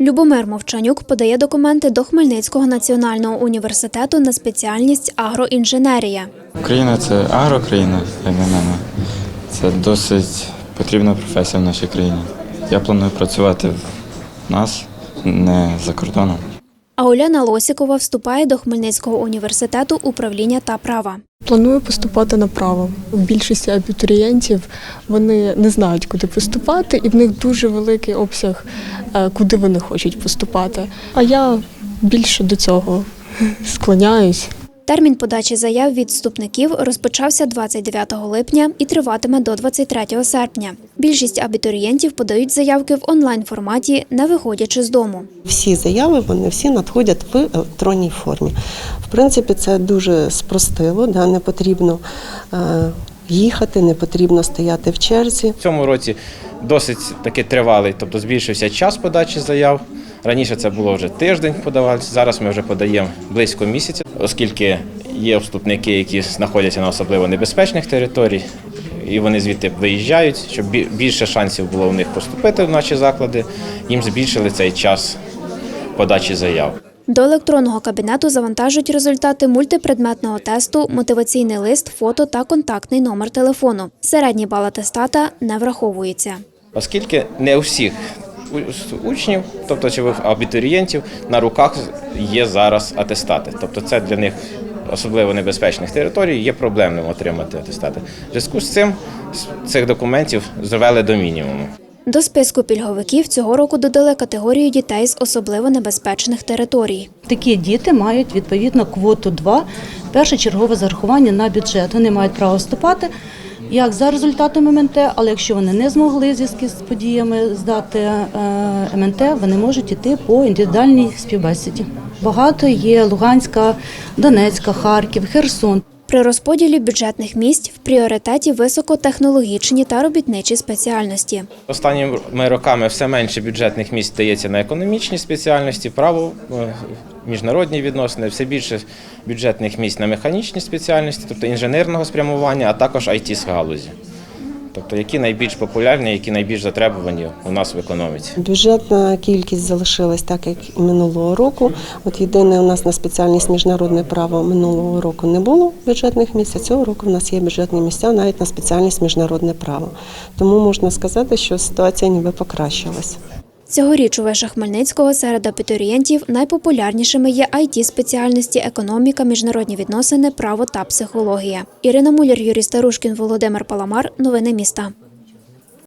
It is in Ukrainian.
Любомир Мовчанюк подає документи до Хмельницького національного університету на спеціальність агроінженерія. Україна це агрокраїна, як на мене. Це досить потрібна професія в нашій країні. Я планую працювати в нас, не за кордоном. А Оляна Лосікова вступає до Хмельницького університету управління та права. Планую поступати на право. Більшість абітурієнтів вони не знають, куди поступати, і в них дуже великий обсяг, е, куди вони хочуть поступати. А я більше до цього склоняюсь. Термін подачі заяв від вступників розпочався 29 липня і триватиме до 23 серпня. Більшість абітурієнтів подають заявки в онлайн форматі, не виходячи з дому. Всі заяви вони всі надходять в електронній формі. В принципі, це дуже спростило, да, не потрібно е, їхати, не потрібно стояти в черзі. В цьому році досить таки тривалий, тобто збільшився час подачі заяв. Раніше це було вже тиждень подавалися, зараз ми вже подаємо близько місяця, оскільки є вступники, які знаходяться на особливо небезпечних територіях, і вони звідти виїжджають, щоб більше шансів було у них поступити в наші заклади, їм збільшили цей час подачі заяв. До електронного кабінету завантажують результати мультипредметного тесту, мотиваційний лист, фото та контактний номер телефону. Середній бал атестата не враховується. Оскільки не у всіх учнів, тобто чи абітурієнтів, на руках є зараз атестати. Тобто це для них особливо небезпечних територій є проблемним отримати атестати. В зв'язку з цим з цих документів звели до мінімуму. До списку пільговиків цього року додали категорію дітей з особливо небезпечних територій. Такі діти мають відповідно квоту 2, першочергове зарахування на бюджет. Вони мають право вступати як за результатами МНТ, але якщо вони не змогли зв'язки з подіями здати е, МНТ, вони можуть іти по індивідуальній співбесіді. Багато є Луганська, Донецька, Харків, Херсон. При розподілі бюджетних місць в пріоритеті високотехнологічні та робітничі спеціальності. Останніми роками все менше бюджетних місць дається на економічні спеціальності, право, е, міжнародні відносини, все більше бюджетних місць на механічні спеціальності, тобто інженерного спрямування, а також it галузі. Тобто, які найбільш популярні, які найбільш затребувані у нас в економіці. Бюджетна кількість залишилась так, як і минулого року. От єдине, у нас на спеціальність міжнародне право минулого року не було бюджетних місць. а Цього року в нас є бюджетні місця навіть на спеціальність міжнародне право. Тому можна сказати, що ситуація ніби покращилась. Цьогоріч у вишах Хмельницького серед абітурієнтів найпопулярнішими є it спеціальності економіка, міжнародні відносини, право та психологія. Ірина Муляр, Юрій Старушкін, Володимир Паламар. Новини міста.